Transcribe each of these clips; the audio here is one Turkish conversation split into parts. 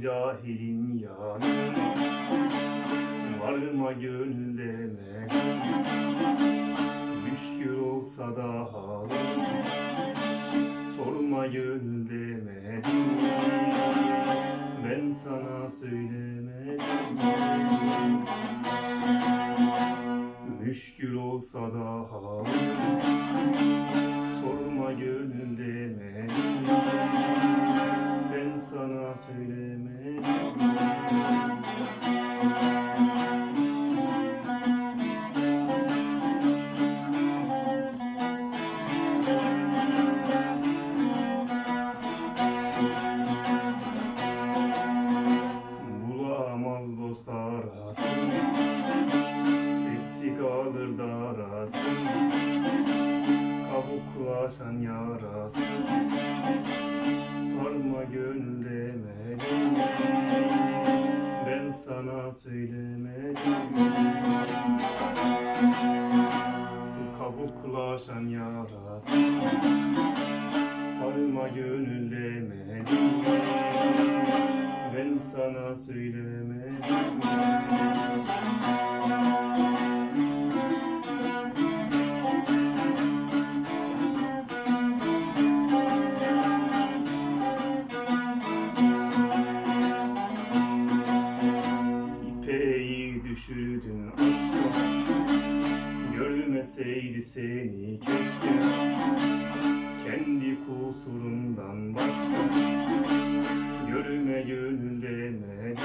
cahilin yanına Varma gönüldeme Müşkül olsa da halim Sorma gönüldeme Ben sana söylemedim. Müşkül olsa da halim Bulamaz dost arasın. Eksik alır darasın Kabuklaşan yarasın Sarma gönül demedim Ben sana söylemedim. Kabuklaşan yarasın Sarma gönül demedim sana söylemedim İpeği düşürdün aşka. Görmeseydi seni keşke Demedim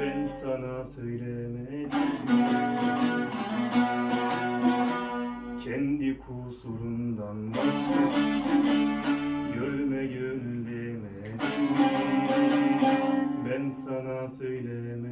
Ben sana söylemedim. Kendi kusurundan başka Görme gönül demedim Ben sana söylemedim